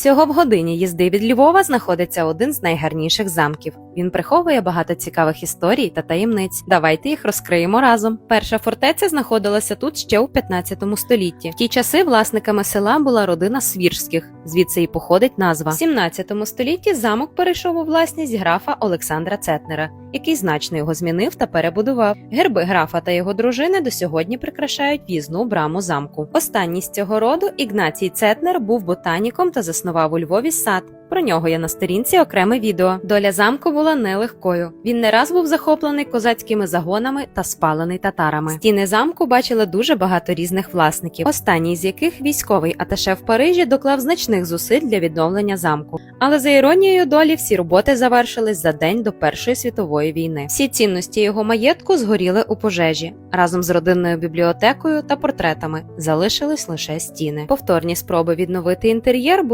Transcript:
Всього в годині їзди від Львова знаходиться один з найгарніших замків. Він приховує багато цікавих історій та таємниць. Давайте їх розкриємо разом. Перша фортеця знаходилася тут ще у 15 столітті. В ті часи власниками села була родина Свірських, звідси і походить назва. В 17 столітті замок перейшов у власність графа Олександра Цетнера, який значно його змінив та перебудував. Герби графа та його дружини до сьогодні прикрашають в'їзну браму замку. Останній з цього роду Ігнатій Цетнер був ботаніком та заснував у Львові сад. Про нього є на сторінці окреме відео. Доля замку була нелегкою. Він не раз був захоплений козацькими загонами та спалений татарами. Стіни замку бачили дуже багато різних власників, останній з яких військовий аташе в Парижі доклав значних зусиль для відновлення замку. Але за іронією долі всі роботи завершились за день до Першої світової війни. Всі цінності його маєтку згоріли у пожежі разом з родинною бібліотекою та портретами. Залишились лише стіни. Повторні спроби відновити інтер'єр були